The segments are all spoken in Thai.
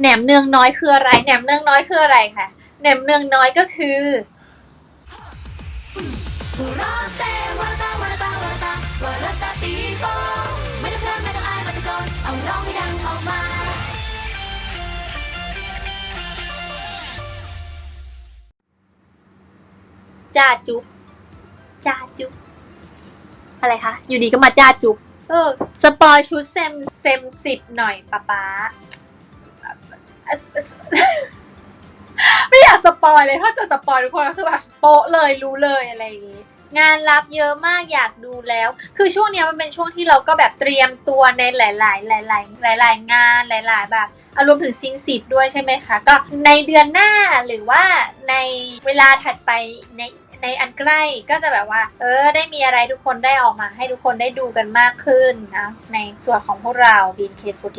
แหนมเนืองน้อยคืออะไร แหนมเนืองน้อยคืออะไรคะแหนมเนืองน้อยก็คือหัวเราะเซวันละตาวันละตาวันละตาวันละตาปีโป้ไม่ต้องเขินไม่ต้องอายมาตะโกนเอาร้องให้ดังออกมาจ้าจุ๊บจ้าจุ๊บอะไรคะ อยู่ดีก็มาจ้าจุ๊บเออ สปอยชุดเซมเซมสิบหน่อยป๊าป๊า ไม่อยากสปอยเลยถ้าเกิดสปอยทุกคนก็คือแบบโป๊ะเลยรู้เลยอะไรอย่างงี้งานรับเยอะมากอยากดูแล้ว คือช่วงเนี้ยมันเป็นช่วงที่เราก็แบบเตรียมตัวในหลาย ๆ หลาย ๆ หลาย ๆ งานหลาย ๆ แบบรวมถึงซิงสิบด้วยใช่ไหมคะ ก็ในเดือนหน้าหรือว่าในเวลาถัดไปในในอันใกล้ก็จะแบบว่า เออ ได้มีอะไรทุกคนได้ออกมาให้ทุกคนได้ดูกันมากขึ้นนะในส่วนของพวกเราบินเคฟูเ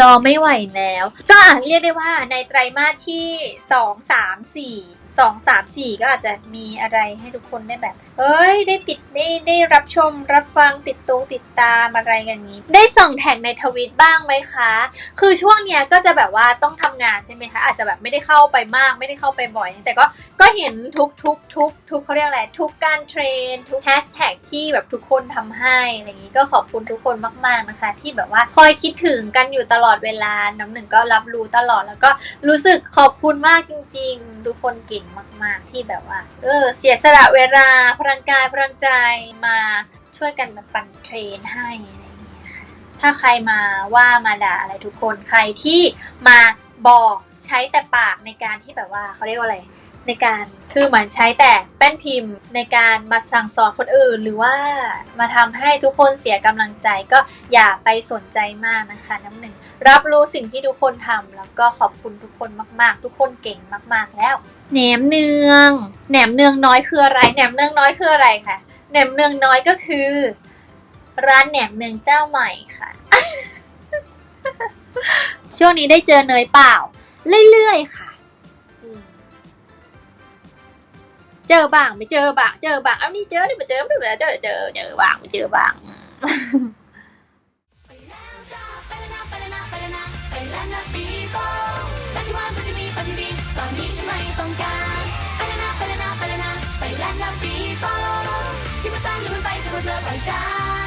รอไม่ไหวแล้ว ก็อาจเรียกได้ว่าในไตรมาสที่สองสามสี่สองสามสี่ก็อาจจะมีอะไรให้ทุกคนได้แบบ เอ้ย ได้ติดได้ได้รับชมรับฟังติดตูติดตามอะไรอย่างนี้ ได้ส่องแท็กในทวิตบ้างไหมคะ คือช่วงเนี้ยก็จะแบบว่าต้องทำงานใช่ไหมคะ อาจจะแบบไม่ได้เข้าไปมาก ไม่ได้เข้าไปบ่อย แต่ก็ก็เห็นทุกทุกทุกทุกเขาเรียกอะไรทุกการเทรน ทุกแฮชแท็กที่แบบทุกคนทำให้อะไรอย่างนี้ก็ขอบคุณทุกคนมาก ๆนะคะ ที่แบบว่าคอยคิดถึงกันอยู่ตลอดลอดเวลาน้ำหนึ่งก็รับรู้ตลอดแล้วก็รู้สึกขอบคุณมากจริง ๆ ทุกคนเก่งมาก ๆ ที่แบบว่า เออ เสียสละเวลาพลังกายพลังใจมาช่วยกันแบบปั่นเทรนให้อะไรอย่างเงี้ยค่ะถ้าใครมาว่ามาด่าอะไรทุกคนใครที่มาบอกใช้แต่ปากในการที่แบบว่าเขาเรียกว่าอะไร ในการคือเหมือนใช้แต่แป้นพิมพ์ในการมาสั่งสอนคนอื่น หรือว่ามาทำให้ทุกคนเสียกำลังใจก็อย่าไปสนใจมากนะคะน้ำหนึ่งรับรู้สิ่งที่ทุกคนทำแล้วก็ขอบคุณทุกคนมากๆ ทุกคนเก่งมากๆแล้วแหนมเนืองแหนมเนืองน้อยคืออะไรแหนมเนืองน้อยคืออะไรคะแหนมเนืองน้อยก็คือ ร้านแหนมเนืองเจ้าใหม่ค่ะ ช่วงนี้ได้เจอเนยเปล่า เรื่อยๆค่ะ เจอบ้างไม่เจอบ้างเจอบ้างเอานี่เจอนี่ไม่เจอไม่เจอเจอเจอเจอบ้างไม่เจอบ้างตอนนี้ฉันไม่ต้องการไปแล้วนะไปแล้วนะไปแล้วนะไปแล้วนะปีโป้ที่มาสร้างเรื่อมันไปจะหมดเลยไปจ้า